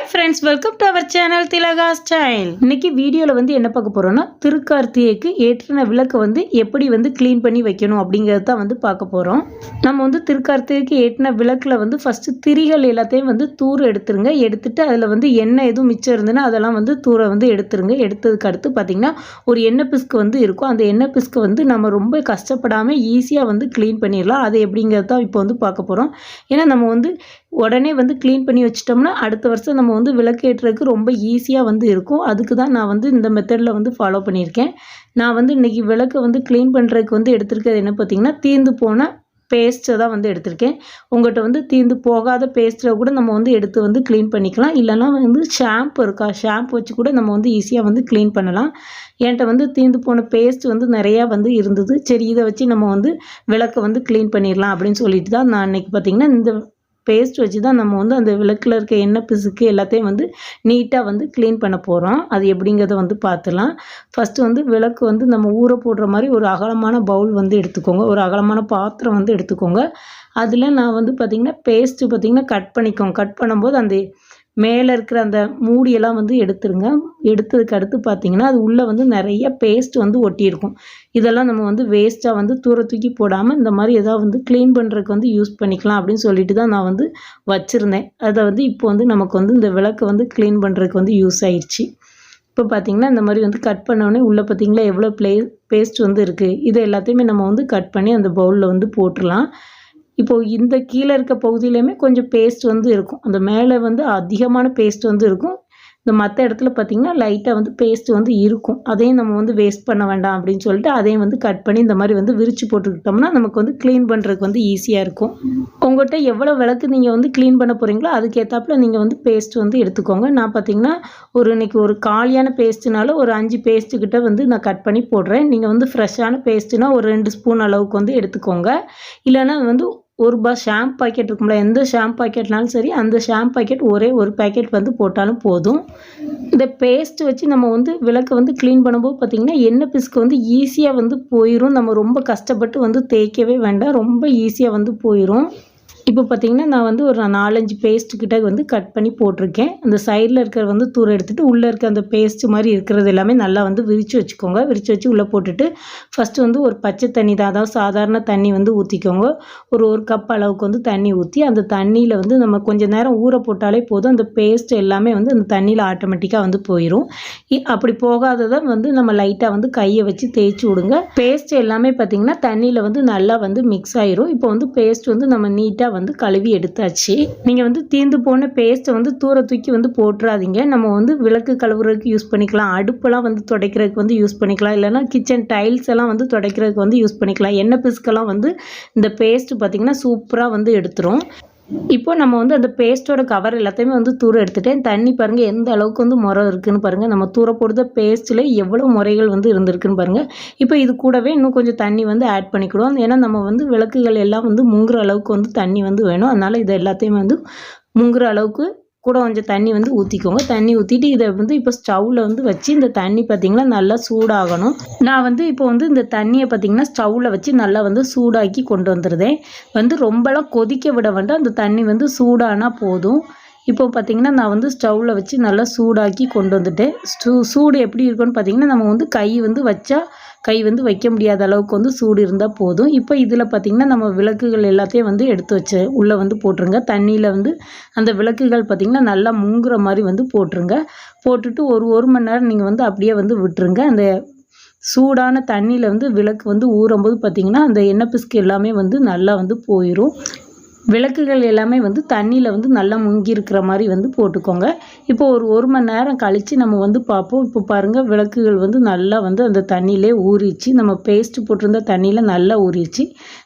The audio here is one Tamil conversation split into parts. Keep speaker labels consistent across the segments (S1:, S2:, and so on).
S1: Hi friends welcome to our channel Thilaga style இன்னைக்கு வீடியோவில் வந்து என்ன பார்க்க போகிறோம்னா திருக்கார்த்திகைக்கு ஏற்றின விளக்கை வந்து எப்படி வந்து க்ளீன் பண்ணி வைக்கணும் அப்படிங்கிறது தான் வந்து பார்க்க போகிறோம் நம்ம வந்து திருக்கார்த்திகைக்கு ஏற்றின விளக்கில் வந்து ஃபஸ்ட்டு திரிகள் எல்லாத்தையும் வந்து தூர் எடுத்துருங்க. எடுத்துட்டு அதில் வந்து எண்ணெய் எதுவும் மிச்சம் இருந்ததுன்னா அதெல்லாம் வந்து தூரை வந்து எடுத்துருங்க. எடுத்ததுக்கு அடுத்து பார்த்திங்கன்னா ஒரு எண்ணெய் பிஸ்கு வந்து இருக்கும். அந்த எண்ணெய் பிஸ்கு வந்து நம்ம ரொம்ப கஷ்டப்படாமல் ஈஸியாக வந்து க்ளீன் பண்ணிடலாம். அது எப்படிங்கிறது தான் இப்போ வந்து பார்க்க போகிறோம் ஏன்னா நம்ம வந்து உடனே வந்து க்ளீன் பண்ணி வச்சிட்டோம்னா அடுத்த வருஷம் நம்ம வந்து விளக்கேற்றுறதுக்கு ரொம்ப ஈஸியாக வந்து இருக்கும். அதுக்கு தான் நான் வந்து இந்த மெத்தடில் வந்து ஃபாலோ பண்ணியிருக்கேன். நான் வந்து இன்றைக்கி விளக்கை வந்து க்ளீன் பண்ணுறதுக்கு வந்து எடுத்திருக்கிறது என்ன பார்த்திங்கன்னா தீர்ந்து போன பேஸ்ட்டை தான் வந்து எடுத்திருக்கேன். உங்கள்கிட்ட வந்து தீர்ந்து போகாத பேஸ்ட்டில் கூட நம்ம வந்து எடுத்து வந்து க்ளீன் பண்ணிக்கலாம். இல்லைனா வந்து ஷாம்பு இருக்கா? ஷாம்பு வச்சு கூட நம்ம வந்து ஈஸியாக வந்து க்ளீன் பண்ணலாம். என்கிட்ட வந்து தீர்ந்து போன பேஸ்ட் வந்து நிறையா வந்து இருந்தது. சரி இதை வச்சு நம்ம வந்து விளக்கை வந்து க்ளீன் பண்ணிடலாம் அப்படின்னு சொல்லிட்டு தான் நான் இன்றைக்கி பார்த்திங்கன்னா இந்த பேஸ்ட் வச்சு தான் நம்ம வந்து அந்த விளக்கில் இருக்க எண்ணெய் பிசுக்கு எல்லாத்தையும் வந்து நீட்டாக வந்து க்ளீன் பண்ண போகிறோம் அது எப்படிங்கிறத வந்து பார்த்துலாம். ஃபஸ்ட்டு வந்து விளக்கு வந்து நம்ம ஊற போடுற மாதிரி ஒரு அகலமான பவுல் வந்து எடுத்துக்கோங்க. ஒரு அகலமான பாத்திரம் வந்து எடுத்துக்கோங்க. அதில் நான் வந்து பார்த்திங்கன்னா பேஸ்ட்டு பார்த்திங்கன்னா கட் பண்ணிக்கோங்க. கட் பண்ணும்போது அந்த மேலே இருக்கிற அந்த மூடியெல்லாம் வந்து எடுத்துருங்க. எடுத்ததுக்கு அடுத்து பார்த்தீங்கன்னா அது உள்ளே வந்து நிறைய பேஸ்ட் வந்து ஒட்டியிருக்கும். இதெல்லாம் நம்ம வந்து வேஸ்ட்டாக வந்து தூர தூக்கி போடாமல் இந்த மாதிரி எதாவது வந்து க்ளீன் பண்ணுறதுக்கு வந்து யூஸ் பண்ணிக்கலாம் அப்படின்னு சொல்லிட்டு தான் நான் வந்து வச்சுருந்தேன். அதை வந்து இப்போ வந்து நமக்கு வந்து இந்த விளக்கை வந்து க்ளீன் பண்ணுறதுக்கு வந்து யூஸ் ஆயிடுச்சு இப்போ பார்த்திங்கன்னா இந்த மாதிரி வந்து கட் பண்ணோடனே உள்ளே பார்த்தீங்களா எவ்வளோ ப்ளே பேஸ்ட் வந்து இருக்குது இது எல்லாத்தையுமே நம்ம வந்து கட் பண்ணி அந்த பவுலில் வந்து போட்டுடலாம். இப்போது இந்த கீழே இருக்க பகுதியிலையுமே கொஞ்சம் பேஸ்ட் வந்து இருக்கும். அந்த மேலே வந்து அதிகமான பேஸ்ட் வந்து இருக்கும். இந்த மற்ற இடத்துல பார்த்திங்கன்னா லைட்டாக வந்து பேஸ்ட் வந்து இருக்கும். அதையும் நம்ம வந்து வேஸ்ட் பண்ண வேண்டாம் அப்படின்னு சொல்லிட்டு அதையும் வந்து கட் பண்ணி இந்த மாதிரி வந்து விரித்து போட்டுக்கிட்டோம்னா நமக்கு வந்து க்ளீன் பண்ணுறதுக்கு வந்து ஈஸியாக இருக்கும். உங்கள்கிட்ட எவ்வளோ விளக்கு நீங்கள் வந்து க்ளீன் பண்ண போகிறீங்களோ அதுக்கேற்றாப்புல நீங்கள் வந்து பேஸ்ட் வந்து எடுத்துக்கோங்க. நான் பார்த்திங்கன்னா ஒரு இன்றைக்கி ஒரு காலியான பேஸ்ட்டுனால ஒரு அஞ்சு பேஸ்ட்டுக்கிட்ட வந்து நான் கட் பண்ணி போடுறேன். நீங்கள் வந்து ஃப்ரெஷ்ஷான பேஸ்ட்டுனால் ஒரு ரெண்டு ஸ்பூன் அளவுக்கு வந்து எடுத்துக்கோங்க. இல்லைன்னா வந்து ஒரு ரூபா ஷாம்பு பாக்கெட் இருக்கும்ல எந்த ஷாம்பு பாக்கெட்னாலும் சரி அந்த ஷாம்பு பாக்கெட் ஒரே ஒரு பாக்கெட் வந்து போட்டாலும் போதும். இந்த பேஸ்ட் வச்சு நம்ம வந்து விளக்கை வந்து க்ளீன் பண்ணும்போது பார்த்திங்கன்னா எண்ணெய் பிசுக்கு வந்து ஈஸியாக வந்து போயிடும் நம்ம ரொம்ப கஷ்டப்பட்டு வந்து தேய்க்கவே வேண்டாம். ரொம்ப ஈஸியாக வந்து போயிடும் இப்போ பார்த்தீங்கன்னா நான் வந்து ஒரு நாலஞ்சு பேஸ்ட் கிட்ட வந்து கட் பண்ணி போட்டிருக்கேன். அந்த சைடில் இருக்கிற வந்து தூர எடுத்துகிட்டு உள்ளே இருக்க அந்த பேஸ்ட் மாதிரி இருக்கிறது எல்லாமே நல்லா வந்து விரித்து வச்சுக்கோங்க. விரித்து வச்சு உள்ளே போட்டுட்டு ஃபஸ்ட்டு வந்து ஒரு பச்சை தண்ணி தான் அதாவது சாதாரண தண்ணி வந்து ஊற்றிக்கோங்க ஒரு ஒரு கப் அளவுக்கு வந்து தண்ணி ஊற்றி அந்த தண்ணியில் வந்து நம்ம கொஞ்சம் நேரம் ஊற போட்டாலே போதும். அந்த பேஸ்ட் எல்லாமே வந்து அந்த தண்ணியில் ஆட்டோமேட்டிக்காக வந்து போயிடும் அப்படி போகாததை வந்து நம்ம லைட்டாக வந்து கையை வச்சு தேய்ச்சி விடுங்க. பேஸ்ட் எல்லாமே பார்த்திங்கன்னா தண்ணியில் வந்து நல்லா வந்து மிக்ஸ் ஆயிரும். இப்போ வந்து பேஸ்ட் வந்து நம்ம நீட்டாக வந்து கழுவி எடுத்தாச்சு. நீங்கள் வந்து தீர்ந்து போன பேஸ்ட்டை வந்து தூர தூக்கி வந்து போட்டுறாதீங்க. நம்ம வந்து விளக்கு கழுவுறதுக்கு யூஸ் பண்ணிக்கலாம். அடுப்பெல்லாம் வந்து துடைக்கிறதுக்கு வந்து யூஸ் பண்ணிக்கலாம். இல்லைனா கிச்சன் டைல்ஸ் எல்லாம் வந்து துடைக்கிறதுக்கு வந்து யூஸ் பண்ணிக்கலாம். எண்ணெய் பிஸ்கெல்லாம் வந்து இந்த பேஸ்ட் பார்த்திங்கன்னா சூப்பராக வந்து எடுத்துரும். இப்போ நம்ம வந்து அந்த பேஸ்ட்டோட கவர் எல்லாத்தையுமே வந்து தூர எடுத்துட்டேன் தண்ணி பாருங்கள் எந்த அளவுக்கு வந்து முறை இருக்குதுன்னு பாருங்கள் நம்ம தூர போடுற பேஸ்ட்டில் எவ்வளோ முறைகள் வந்து இருந்திருக்குன்னு பாருங்கள் இப்போ இது கூடவே இன்னும் கொஞ்சம் தண்ணி வந்து ஆட் பண்ணிக்கிடுவோம். ஏன்னா நம்ம வந்து விளக்குகள் எல்லாம் வந்து முங்குற அளவுக்கு வந்து தண்ணி வந்து வேணும். அதனால் இது எல்லாத்தையுமே வந்து முங்குற அளவுக்கு கூட கொஞ்சம் தண்ணி வந்து ஊற்றிக்கோங்க தண்ணி ஊற்றிட்டு இதை வந்து இப்போ ஸ்டவ்வில் வந்து வச்சு இந்த தண்ணி பார்த்திங்கன்னா நல்லா சூடாகணும். நான் வந்து இப்போ வந்து இந்த தண்ணியை பார்த்திங்கன்னா ஸ்டவ்வில் வச்சு நல்லா வந்து சூடாக்கி கொண்டு வந்துடுதேன் வந்து ரொம்பலாம் கொதிக்க விட வேண்டாம். அந்த தண்ணி வந்து சூடானால் போதும். இப்போ பார்த்திங்கன்னா நான் வந்து ஸ்டவ்வில் வச்சு நல்லா சூடாக்கி கொண்டு வந்துட்டேன். ஸ்டூ சூடு எப்படி இருக்குன்னு பார்த்திங்கன்னா நம்ம வந்து கை வந்து வச்சா கை வந்து வைக்க முடியாத அளவுக்கு வந்து சூடு இருந்தால் போதும். இப்போ இதில் பார்த்திங்கன்னா நம்ம விளக்குகள் எல்லாத்தையும் வந்து எடுத்து வச்சு உள்ளே வந்து போட்டுருங்க. தண்ணியில் வந்து அந்த விளக்குகள் பார்த்திங்கன்னா நல்லா முங்குற மாதிரி வந்து போட்டுருங்க. போட்டுட்டு ஒரு ஒரு மணி நேரம் நீங்கள் வந்து அப்படியே வந்து விட்டுருங்க. அந்த சூடான தண்ணியில் வந்து விளக்கு வந்து ஊறும்போது பார்த்திங்கன்னா அந்த எண்ணெய் பிஸ்கு எல்லாமே வந்து நல்லா வந்து போயிடும் விளக்குகள் எல்லாமே வந்து தண்ணியில் வந்து நல்லா முங்கி இருக்கிற மாதிரி வந்து போட்டுக்கோங்க. இப்போ ஒரு ஒரு மணி நேரம் கழித்து நம்ம வந்து பார்ப்போம். இப்போ பாருங்கள் விளக்குகள் வந்து நல்லா வந்து அந்த தண்ணியிலே ஊறிச்சு நம்ம பேஸ்ட்டு போட்டிருந்த தண்ணியில் நல்லா ஊறிச்சு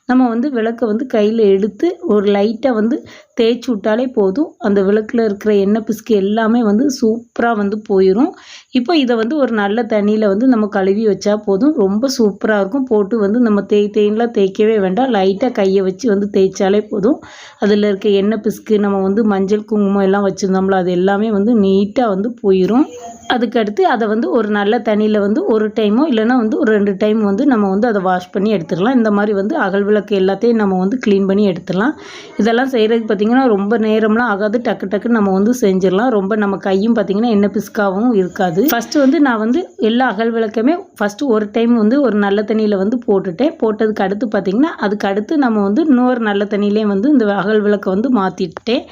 S1: நம்ம வந்து விளக்கை வந்து கையில் எடுத்து ஒரு லைட்டாக வந்து தேய்ச்சி விட்டாலே போதும். அந்த விளக்கில் இருக்கிற எண்ணெய் பிசுக்கு எல்லாமே வந்து சூப்பராக வந்து போயிடும் இப்போ இதை வந்து ஒரு நல்ல தண்ணியில் வந்து நம்ம கழுவி வச்சா போதும். ரொம்ப சூப்பராக இருக்கும். போட்டு வந்து நம்ம தேய் தேயின்லாம் தேய்க்கவே வேண்டாம். லைட்டாக கையை வச்சு வந்து தேய்ச்சாலே போதும். அதில் இருக்க எண்ணெய் பிசுக்கு நம்ம வந்து மஞ்சள் குங்குமம் எல்லாம் வச்சுருந்தோம்ல அது எல்லாமே வந்து நீட்டாக வந்து போயிடும் அதுக்கடுத்து அதை வந்து ஒரு நல்ல தண்ணியில் வந்து ஒரு டைமோ இல்லைனா வந்து ஒரு ரெண்டு டைம் வந்து நம்ம வந்து அதை வாஷ் பண்ணி எடுத்துக்கலாம் இந்த மாதிரி வந்து அகல் விளக்கு எல்லாத்தையும் நம்ம வந்து க்ளீன் பண்ணி எடுத்துடலாம். இதெல்லாம் செய்கிறதுக்கு பார்த்திங்கன்னா ரொம்ப நேரம்லாம் ஆகாது. டக்கு டக்குன்னு நம்ம வந்து செஞ்சிடலாம். ரொம்ப நம்ம கையும் பார்த்திங்கன்னா எண்ணெய் பிஸ்காகவும் இருக்காது. ஃபஸ்ட்டு வந்து நான் வந்து எல்லா அகல் விளக்குமே ஃபஸ்ட்டு ஒரு டைம் வந்து ஒரு நல்ல தண்ணியில் வந்து போட்டுட்டேன். போட்டதுக்கு அடுத்து பார்த்திங்கன்னா அதுக்கு அடுத்து நம்ம வந்து இன்னொரு நல்ல தண்ணியிலே வந்து இந்த அகல் விளக்கை வந்து மாற்றிட்டேன்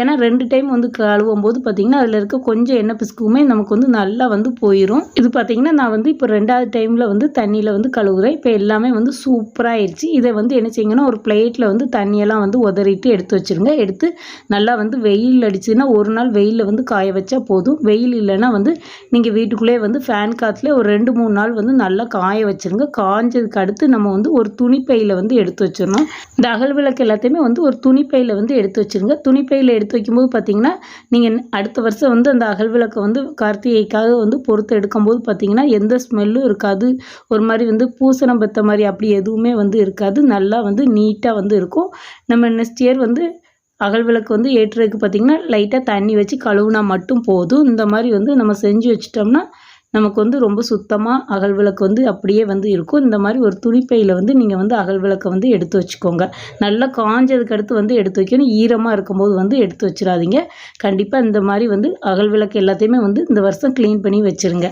S1: ஏன்னா ரெண்டு டைம் வந்து கழுவும் போது பார்த்திங்கன்னா அதில் இருக்க கொஞ்சம் எண்ணெய் பிசுக்குமே நமக்கு வந்து நல்லா வந்து போயிடும் இது பார்த்திங்கன்னா நான் வந்து இப்போ ரெண்டாவது டைமில் வந்து தண்ணியில் வந்து கழுவுறேன். இப்போ எல்லாமே வந்து சூப்பராக ஆயிடுச்சு. இதை வந்து வந்து என்ன செய்யுங்கன்னா ஒரு பிளேட்டில் வந்து தண்ணியெல்லாம் வந்து உதறிட்டு எடுத்து வச்சுருங்க. எடுத்து நல்லா வந்து வெயில் அடிச்சுன்னா ஒரு நாள் வெயிலில் வந்து காய வச்சா போதும். வெயில் இல்லைன்னா வந்து நீங்கள் வீட்டுக்குள்ளேயே வந்து ஃபேன் காற்றுல ஒரு ரெண்டு மூணு நாள் வந்து நல்லா காய வச்சுருங்க. காஞ்சதுக்கு அடுத்து நம்ம வந்து ஒரு துணிப்பையில் வந்து எடுத்து வச்சிடணும். இந்த அகல் விளக்கு எல்லாத்தையுமே வந்து ஒரு துணிப்பையில் வந்து எடுத்து வச்சுருங்க. துணிப்பையில் எடுத்து வைக்கும்போது பார்த்தீங்கன்னா நீங்கள் அடுத்த வருஷம் வந்து அந்த அகல் விளக்கை வந்து கார்த்திகைக்காக வந்து பொறுத்து எடுக்கும்போது பார்த்தீங்கன்னா எந்த ஸ்மெல்லும் இருக்காது. ஒரு மாதிரி வந்து பூசணம் பெற்ற மாதிரி அப்படி எதுவுமே வந்து இருக்காது. நல்லா வந்து நீட்டாக வந்து இருக்கும். நம்ம நெக்ஸ்ட் இயர் வந்து அகல் விளக்கு வந்து ஏற்றுறதுக்கு பார்த்திங்கன்னா லைட்டாக தண்ணி வச்சு கழுவுனா மட்டும் போதும். இந்த மாதிரி வந்து நம்ம செஞ்சு வச்சிட்டோம்னா நமக்கு வந்து ரொம்ப சுத்தமாக அகல் விளக்கு வந்து அப்படியே வந்து இருக்கும். இந்த மாதிரி ஒரு துணிப்பையில் வந்து நீங்கள் வந்து அகல் விளக்கை வந்து எடுத்து வச்சுக்கோங்க. நல்லா காஞ்சதுக்கு அடுத்து வந்து எடுத்து வைக்கணும். ஈரமாக இருக்கும்போது வந்து எடுத்து வச்சிடாதீங்க. கண்டிப்பாக இந்த மாதிரி வந்து அகல் விளக்கு எல்லாத்தையுமே வந்து இந்த வருஷம் க்ளீன் பண்ணி வச்சுருங்க.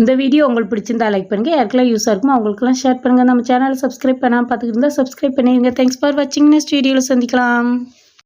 S1: இந்த வீடியோ உங்களுக்கு பிடிச்சிருந்தா லைக் பண்ணுங்கள் யாருக்கெல்லாம் யூஸாக இருக்குமோ அவங்களுக்குலாம் ஷேர் பண்ணுங்கள் நம்ம சேனலை சப்ஸ்கிரைப் பண்ணாமல் பார்த்துக்கிட்டு இருந்தால் சப்ஸ்கிரைப் பண்ணிடுங்க தேங்க்ஸ் ஃபார் வாட்சிங் நெக்ஸ்ட் வீடியோவில் சந்திக்கலாம்.